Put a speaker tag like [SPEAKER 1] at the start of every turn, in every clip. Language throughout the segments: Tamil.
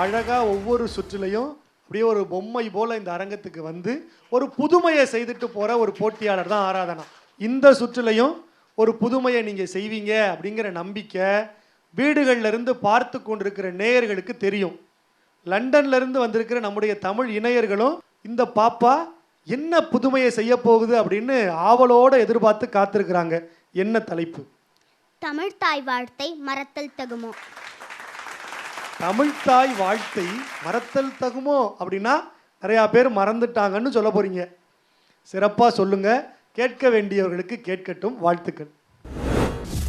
[SPEAKER 1] அழகாக ஒவ்வொரு சுற்றுலையும் அப்படியே ஒரு பொம்மை போல இந்த அரங்கத்துக்கு வந்து ஒரு புதுமையை செய்துட்டு போகிற ஒரு போட்டியாளர் தான் ஆராதனா. இந்த சுற்றுலையும் ஒரு புதுமையை நீங்கள் செய்வீங்க அப்படிங்கிற நம்பிக்கை வீடுகளிலிருந்து பார்த்து கொண்டிருக்கிற நேயர்களுக்கு தெரியும். லண்டன்லேருந்து வந்திருக்கிற நம்முடைய தமிழ் இணையர்களும் இந்த பாப்பா என்ன புதுமையை செய்ய போகுது? அப்படின்னு ஆவலோடு எதிர்பார்த்து காத்திருக்கிறாங்க. என்ன தலைப்பு?
[SPEAKER 2] தமிழ் தாய் வாழ்த்தை மரத்தல் தகுமோ
[SPEAKER 1] தமிழ்தாய் வாழ்த்தை மறத்தல் தகுமோ அப்படின்னா நிறையா பேர் மறந்துட்டாங்கன்னு சொல்ல போகிறீங்க சிறப்பாக சொல்லுங்க. கேட்க வேண்டியவர்களுக்கு கேட்கட்டும். வாழ்த்துக்கள்.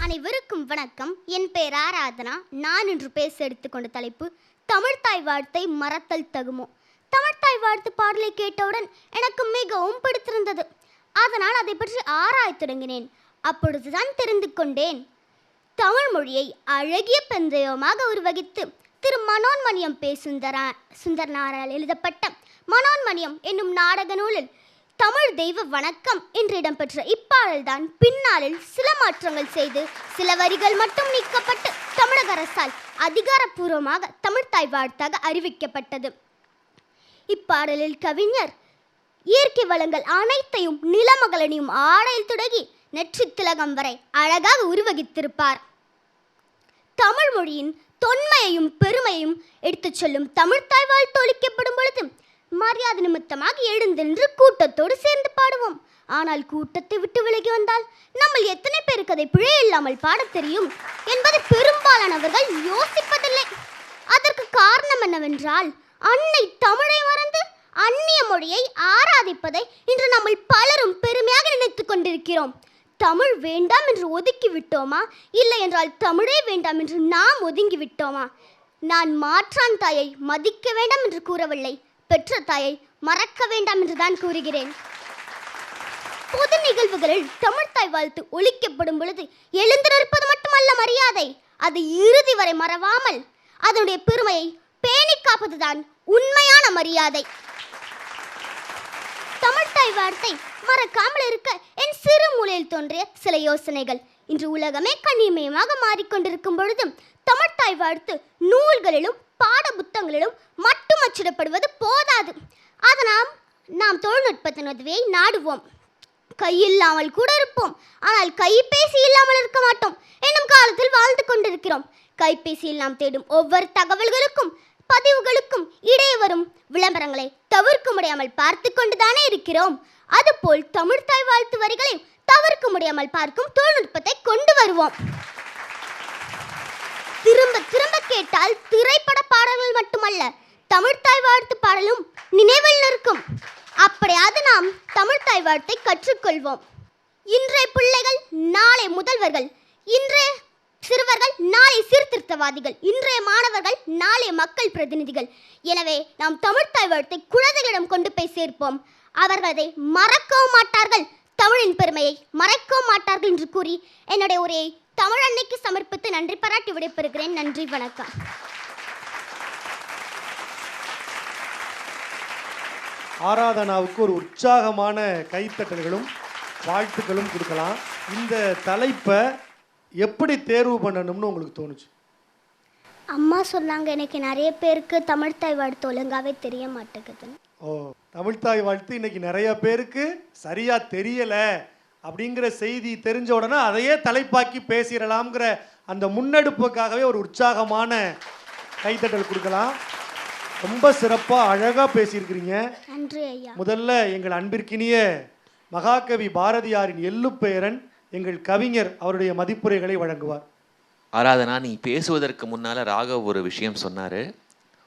[SPEAKER 2] அனைவருக்கும் வணக்கம். என் பெயர் ஆராதனா. நான் இன்று பேச எடுத்துக்கொண்ட தலைப்பு தமிழ்தாய் வாழ்த்தை மறத்தல் தகுமோ. தமிழ்தாய் வாழ்த்து பாடலை கேட்டவுடன் எனக்கு மிகவும் பிடித்திருந்தது. அதனால் அதை பற்றி ஆராயத் தொடங்கினேன். அப்பொழுதுதான் தெரிந்து கொண்டேன். தமிழ் மொழியை அழகிய பெந்தயமாக உருவகித்து திரு மனோன்மணியம் பே சுந்தரா சுந்தரனாரால் எழுதப்பட்ட மனோன்மணியம் என்னும் நாடக நூலில் தமிழ் தெய்வ வணக்கம் என்று இடம்பெற்ற இப்பாடல்தான் பின்னாளில் சில மாற்றங்கள் செய்து சில வரிகள் மட்டும் நீக்கப்பட்டு தமிழக அரசால் அதிகாரப்பூர்வமாக தமிழ்த்தாய் வாழ்த்தாக அறிவிக்கப்பட்டது. இப்பாடலில் கவிஞர் இயற்கை வளங்கள் அனைத்தையும் நிலமகளனையும் ஆடையில் தொடங்கி நெற்றித் திலகம் வரை அழகாக உருவகித்திருப்பார். தமிழ் மொழியின் தொன்மையையும் பெருமையும் எடுத்துச் சொல்லும் தமிழ்த்தாய் வாழ்த்து ஒலிக்கப்படும் பொழுது மரியாதை நிமித்தமாக எழுந்தென்று கூட்டத்தோடு சேர்ந்து பாடுவோம். ஆனால் கூட்டத்தை விட்டு விலகி வந்தால் நம்ம எத்தனை பேருக்கு அதை பிழை இல்லாமல் பாடத் தெரியும் என்பதை பெரும்பாலானவர்கள் யோசிப்பதில்லை. அதற்கு காரணம் என்னவென்றால் அன்னை தமிழை மறந்து அந்நிய மொழியை ஆராதிப்பதை இன்று நம்ம பலரும் பெருமையாக நினைத்துக் கொண்டிருக்கிறோம். தமிழ் வேண்டாம் என்று ஒதுக்கி விட்டோமா? இல்லை என்றால் தமிழே வேண்டாம் என்று நாம் ஒதுங்கி விட்டோமா? நான் மாற்றான் தாயை மதிக்க வேண்டாம் என்று கூறவில்லை. பெற்ற தாயை மறக்க வேண்டாம் என்று தான் கூறுகிறேன். பொது நிகழ்வுகளில் தமிழ்த்தாய் வாழ்த்து ஒழிக்கப்படும் பொழுது எழுந்து நிற்பது மட்டுமல்ல மரியாதை. அது இறுதி வரை மறவாமல் அதனுடைய பெருமையை பேணி காப்பதுதான் உண்மையான மரியாதை. தமிழ்த்தாய் வார்த்தை மறக்காமல் இருக்க என் சிறு மூலையில் தோன்றிய சில யோசனைகள். இன்று உலகமே கண்ணிமயமாக மாறிக்கொண்டிருக்கும் பொழுதும் தமிழ்த்தாய் வாழ்த்து நூல்களிலும் பாட புத்தகங்களிலும் மட்டும் அச்சிடப்படுவது போதாது. அதனால் நாம் தொழில்நுட்பத்தின் உதவியை நாடுவோம். கையில்லாமல் கூட இருப்போம். ஆனால் கைபேசி இல்லாமல் இருக்க மாட்டோம். என்னும் காலத்தில் வாழ்ந்து கொண்டிருக்கிறோம். கைபேசியில் நாம் தேடும் ஒவ்வொரு தகவல்களுக்கும் பதிவுகளுக்கும் இடையே வரும் விளம்பரங்களை தவிர்க்க முடியாமல் பார்த்து கொண்டுதானே இருக்கிறோம். அதுபோல் தமிழ்தாய் வாழ்த்து வரிகளை தவிர்க்க முடியாமல் பார்க்கும் தொழில்நுட்பத்தை கொண்டு வருவோம். திரும்ப திரும்ப கேட்டால் திரைப்பட பாடல்கள் மட்டுமல்ல தமிழ்தாய் வாழ்த்து பாடலும் நினைவில் நிற்கும். அப்படியாவது நாம் தமிழ்தாய் வாழ்த்தை கற்றுக்கொள்வோம். இன்றைய பிள்ளைகள் நாளை முதல்வர்கள் இன்றைய மாணவர்கள் நாளை சீர்திருத்தவாதிகள் இன்றைய மாணவர்கள் நாளை மக்கள் பிரதிநிதிகள். எனவே நாம் தமிழ் வாழ்த்தை குழந்தைகளிடம் கொண்டு போய் சேர்ப்போம். அவர்கள் அதை மறக்கவும் மாட்டார்கள். தமிழின் பெருமையை மறைக்கவும் மாட்டார்கள் என்று கூறி என்னுடைய உரையை தமிழ் அன்னைக்கு சமர்ப்பித்து நன்றி பாராட்டி விடைபெறுகிறேன். நன்றி வணக்கம்.
[SPEAKER 1] ஆராதனாவுக்கு ஒரு உற்சாகமான கைத்தட்டல்களும் வாழ்த்துக்களும் கொடுக்கலாம். இந்த தலைப்பை எப்படி தேர்வு பண்ணணும்னு உங்களுக்கு தோணுச்சு?
[SPEAKER 2] அம்மா சொன்னாங்க எனக்கு நிறைய பேருக்கு தமிழ்த்தாய் வாழ்த்து ஒழுங்காவே தெரிய மாட்டேங்குதுன்னு.
[SPEAKER 1] ஓ தமிழ்த்தாய் வாழ்த்து இன்னைக்கு நிறைய பேருக்கு சரியா தெரியல அப்படிங்கிற செய்தி தெரிஞ்ச உடனே அதையே தலைப்பாக்கி பேசிடலாம்ங்கிற அந்த முன்னெடுப்புக்காகவே ஒரு உற்சாகமான கைத்தட்டல் கொடுக்கலாம். ரொம்ப சிறப்பாக அழகாக பேசியிருக்கிறீங்க.
[SPEAKER 2] நன்றி ஐயா.
[SPEAKER 1] முதல்ல எங்கள் அன்பிற்கினிய மகாகவி பாரதியாரின் எள்ளுப்பெயரன் எங்கள் கவிஞர் அவருடைய மதிப்புரைகளை வழங்குவார்.
[SPEAKER 3] ஆராதனா நீ பேசுவதற்கு முன்னால் ராகவ் ஒரு விஷயம் சொன்னார்.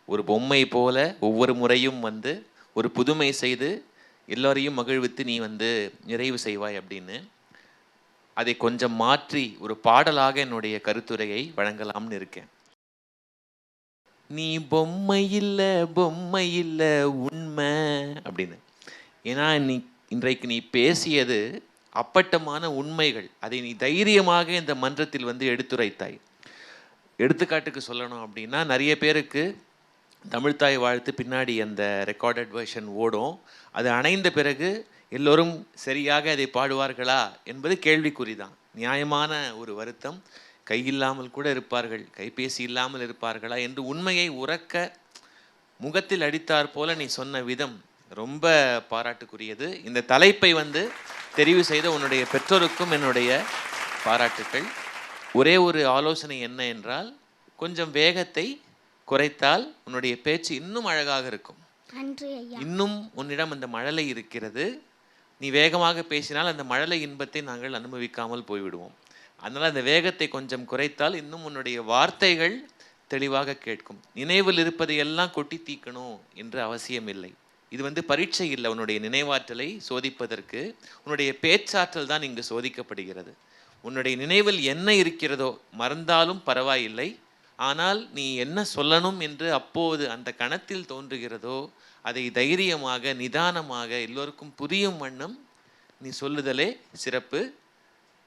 [SPEAKER 3] ஒரு பொம்மை போல ஒவ்வொரு முறையும் வந்து ஒரு புதுமை செய்து எல்லோரையும் மகிழ்வித்து நீ வந்து நிறைவு செய்வாய் அப்படின்னு. அதை கொஞ்சம் மாற்றி ஒரு பாடலாக என்னுடைய கருத்துரையை வழங்கலாம்னு இருக்கேன். நீ பொம்மை இல்லை பொம்மை இல்லை உண்மை அப்படின்னு. ஏன்னா நீ இன்றைக்கு நீ பேசியது அப்பட்டமான உண்மைகள் அதை நீ தைரியமாக இந்த மன்றத்தில் வந்து எடுத்துரைத்தாய். எடுத்துக்காட்டுக்கு சொல்லணும் அப்படின்னா நிறைய பேருக்கு தமிழ்த்தாய் வாழ்த்து பின்னாடி அந்த ரெக்கார்டட் வெர்ஷன் ஓடும். அது அணைந்த பிறகு எல்லோரும் சரியாக அதை பாடுவார்களா என்பது கேள்விக்குறி தான் நியாயமான ஒரு வருத்தம். கையில்லாமல் கூட இருப்பார்கள் கைபேசி இல்லாமல் இருப்பார்களா என்று உண்மையை உறக்க முகத்தில் அடித்தார் போல நீ சொன்ன விதம் ரொம்ப பாராட்டுக்குரியது. இந்த தலைப்பை வந்து தெரிவு செய்த உன்னுடைய பெற்றோருக்கும் என்னுடைய பாராட்டுக்கள். ஒரே ஒரு ஆலோசனை என்ன என்றால் கொஞ்சம் வேகத்தை குறைத்தால் உன்னுடைய பேச்சு இன்னும் அழகாக இருக்கும். இன்னும் உன்னிடம் அந்த மழலை இருக்கிறது. நீ வேகமாக பேசினால் அந்த மழலை இன்பத்தை நாங்கள் அனுபவிக்காமல் போய்விடுவோம். அதனால் அந்த வேகத்தை கொஞ்சம் குறைத்தால் இன்னும் உன்னுடைய வார்த்தைகள் தெளிவாக கேட்கும். நினைவில் இருப்பதை எல்லாம் கொட்டி தீக்கணும் என்று அவசியம் இல்லை இது வந்து பரீட்சை இல்லை உன்னுடைய நினைவாற்றலை சோதிப்பதற்கு. உன்னுடைய பேச்சாற்றல் தான் இங்கு சோதிக்கப்படுகிறது. உன்னுடைய நினைவில் என்ன இருக்கிறதோ மறந்தாலும் பரவாயில்லை. ஆனால் நீ என்ன சொல்லணும் என்று அப்போது அந்த கணத்தில் தோன்றுகிறதோ அதை தைரியமாக நிதானமாக எல்லோருக்கும் புரியும் வண்ணம் நீ சொல்லுதலே சிறப்பு.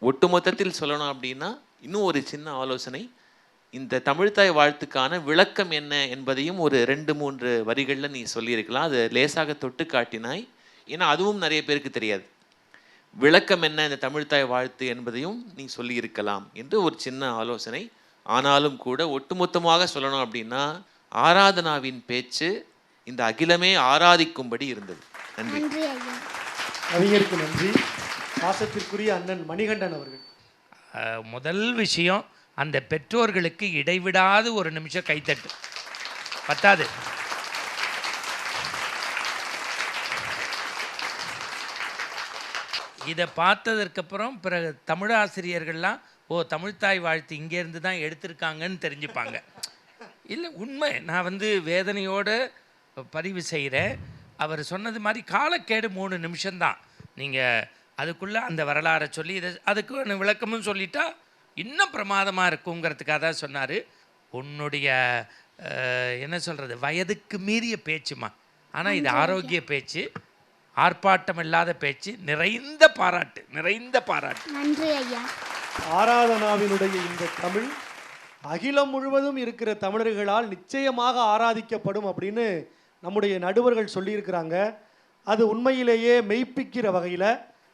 [SPEAKER 3] ஒட்டுமொத்தத்தில் சொல்லணும் அப்படின்னா இன்னும் ஒரு சின்ன ஆலோசனை. இந்த தமிழ்த்தாய் வாழ்த்துக்கான விளக்கம் என்ன என்பதையும் ஒரு ரெண்டு மூன்று வரிகளில் நீ சொல்லியிருக்கலாம். அது லேசாக தொட்டு காட்டினாய். ஏன்னா அதுவும் நிறைய பேருக்கு தெரியாது. விளக்கம் என்ன இந்த தமிழ்த்தாய் வாழ்த்து என்பதையும் நீ சொல்லியிருக்கலாம் என்று ஒரு சின்ன ஆலோசனை. ஆனாலும் கூட ஒட்டுமொத்தமாக சொல்லணும் அப்படின்னா ஆராதனாவின் பேச்சு இந்த அகிலமே ஆராதிக்கும்படி இருந்தது. நன்றி.
[SPEAKER 1] கவிஞருக்கு நன்றி. பாசத்திற்குரிய அண்ணன் மணிகண்டன் அவர்கள்.
[SPEAKER 4] முதல் விஷயம் அந்த பெற்றோர்களுக்கு இடைவிடாது ஒரு நிமிஷம் கைத்தட்டு. பத்தாது. இதை பார்த்ததற்கப்புறம் பிறகு தமிழ் ஆசிரியர்கள்லாம் ஓ தமிழ்த்தாய் வாழ்த்து இங்கேருந்து தான் எடுத்திருக்காங்கன்னு தெரிஞ்சுப்பாங்க. இல்லை உண்மை. நான் வந்து வேதனையோடு பதிவு செய்கிறேன். அவர் சொன்னது மாதிரி காலக்கேடு மூணு நிமிஷம்தான். நீங்கள் அதுக்குள்ளே அந்த வரலாறை சொல்லி இதை அதுக்கு ஒன்று விளக்கமும் சொல்லிட்டா இன்னும் பிரமாதமாக இருக்குங்கிறதுக்காக தான் சொன்னார். உன்னுடைய என்ன சொல்கிறது வயதுக்கு மீறிய பேச்சுமா ஆனால் இது ஆரோக்கிய பேச்சு ஆர்ப்பாட்டம் இல்லாத பேச்சு நிறைந்த பாராட்டு நிறைந்த பாராட்டு.
[SPEAKER 2] நன்றி ஐயா.
[SPEAKER 1] ஆராதனாவினுடைய இந்த தமிழ் அகிலம் முழுவதும் இருக்கிற தமிழர்களால் நிச்சயமாக ஆராதிக்கப்படும் அப்படின்னு நம்முடைய நடுவர்கள் சொல்லியிருக்கிறாங்க. அது உண்மையிலேயே மெய்ப்பிக்கிற வகையில்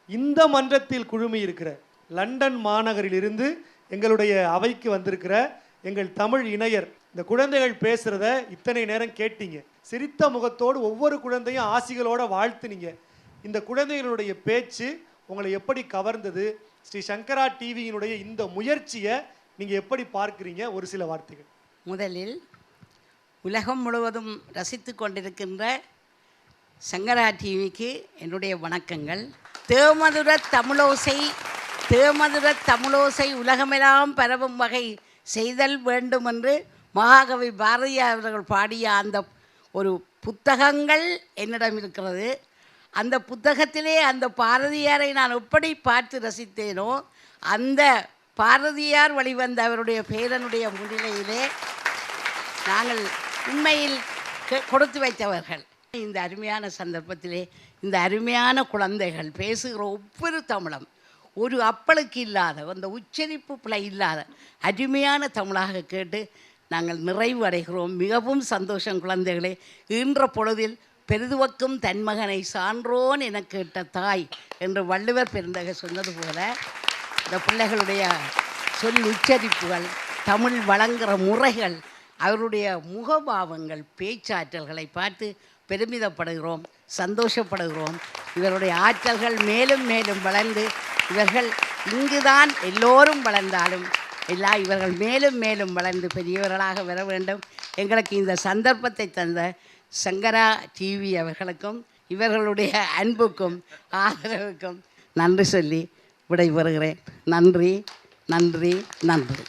[SPEAKER 1] இந்த மன்றத்தில் குழுமி இருக்கிற லண்டன் மாநகரிலிருந்து எங்களுடைய அவைக்கு வந்திருக்கிற எங்கள் தமிழ் இணையர் இந்த குழந்தைகள் பேசுகிறத இத்தனை நேரம் கேட்டீங்க. சிரித்த முகத்தோடு ஒவ்வொரு குழந்தையும் ஆசிகளோட வாழ்த்துனீங்க. இந்த குழந்தைகளுடைய பேச்சு உங்களை எப்படி கவர்ந்தது? ஸ்ரீ சங்கரா டிவியினுடைய இந்த முயற்சியை நீங்கள் எப்படி பார்க்குறீங்க? ஒரு சில வார்த்தைகள்.
[SPEAKER 5] முதலில் உலகம் முழுவதும் ரசித்து கொண்டிருக்கின்ற சங்கரா டிவிக்கு என்னுடைய வணக்கங்கள். தேமதுர தமிழோசை திருமதுர தமிழோசை உலகமெல்லாம் பரவும் வகை செய்தல் வேண்டும் என்று மகாகவி பாரதியார் அவர்கள் பாடிய அந்த ஒரு புத்தகங்கள் என்னிடம் இருக்கிறது. அந்த புத்தகத்திலே அந்த பாரதியாரை நான் எப்படி பார்த்து ரசித்தேனோ அந்த பாரதியார் வழிவந்த அவருடைய பேரனுடைய முன்னிலையிலே நாங்கள் உண்மையில் கொடுத்து வைத்தவர்கள். இந்த அருமையான சந்தர்ப்பத்திலே இந்த அருமையான குழந்தைகள் பேசுகிற ஒவ்வொரு தமிழம் ஒரு அப்பளுக்கு இல்லாத அந்த உச்சரிப்பு பிழை இல்லாத அருமையான தமிழாக கேட்டு நாங்கள் நிறைவு அடைகிறோம். மிகவும் சந்தோஷம் குழந்தைகளே. ஈன்ற பொழுதில் பெரிதுவக்கும் தன்மகனை சான்றோன் என கேட்ட தாய் என்று வள்ளுவர் பெருந்தக சொன்னது போல இந்த பிள்ளைகளுடைய சொல் உச்சரிப்புகள் தமிழ் வழங்குகிற முறைகள் அவருடைய முகபாவங்கள் பேச்சாற்றல்களை பார்த்து பெருமிதப்படுகிறோம் சந்தோஷப்படுகிறோம். இவருடைய ஆற்றல்கள் மேலும் மேலும் வளர்ந்து இவர்கள் இங்குதான் எல்லோரும் வளர்ந்தாலும் எல்லா இவர்கள் மேலும் மேலும் வளர்ந்து பெரியவர்களாக வர வேண்டும். எங்களுக்கு இந்த சந்தர்ப்பத்தை தந்த சங்கரா டிவி அவர்களுக்கும் இவர்களுடைய அன்புக்கும் ஆதரவுக்கும் நன்றி சொல்லி விடைபெறுகிறேன். நன்றி நன்றி நன்றி.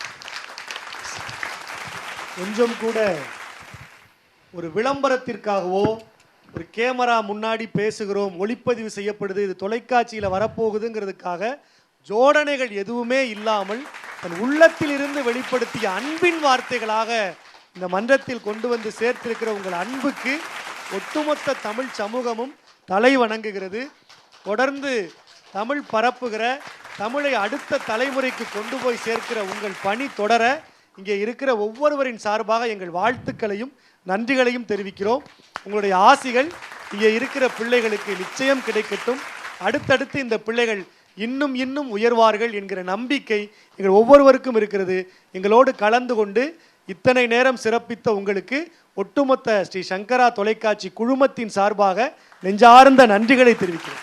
[SPEAKER 1] கொஞ்சம் கூட ஒரு விளம்பரத்திற்காகவோ ஒரு கேமரா முன்னாடி பேசுகிறோம் ஒளிப்பதிவு செய்யப்படுது இது தொலைக்காட்சியில் வரப்போகுதுங்கிறதுக்காக ஜோடனைகள் எதுவுமே இல்லாமல் தன் உள்ளத்தில் இருந்து வெளிப்படுத்திய அன்பின் வார்த்தைகளாக இந்த மன்றத்தில் கொண்டு வந்து சேர்த்திருக்கிற உங்கள் அன்புக்கு ஒட்டுமொத்த தமிழ் சமூகமும் தலை வணங்குகிறது. தொடர்ந்து தமிழ் பரப்புகிற தமிழை அடுத்த தலைமுறைக்கு கொண்டு போய் சேர்க்கிற உங்கள் பணி தொடர இங்கே இருக்கிற ஒவ்வொருவரின் சார்பாக எங்கள் வாழ்த்துக்களையும் நன்றிகளையும் தெரிவிக்கிறோம். உங்களுடைய ஆசிகள் இங்கே இருக்கிற பிள்ளைகளுக்கு நிச்சயம் கிடைக்கட்டும். அடுத்தடுத்து இந்த பிள்ளைகள் இன்னும் இன்னும் உயர்வார்கள் என்கிற நம்பிக்கை எங்கள் ஒவ்வொருவருக்கும் இருக்கிறது. எங்களோடு கலந்து கொண்டு இத்தனை நேரம் சிறப்பித்த உங்களுக்கு ஒட்டுமொத்த ஸ்ரீ சங்கரா தொலைக்காட்சி குழுமத்தின் சார்பாக நெஞ்சார்ந்த நன்றிகளை தெரிவிக்கிறேன்.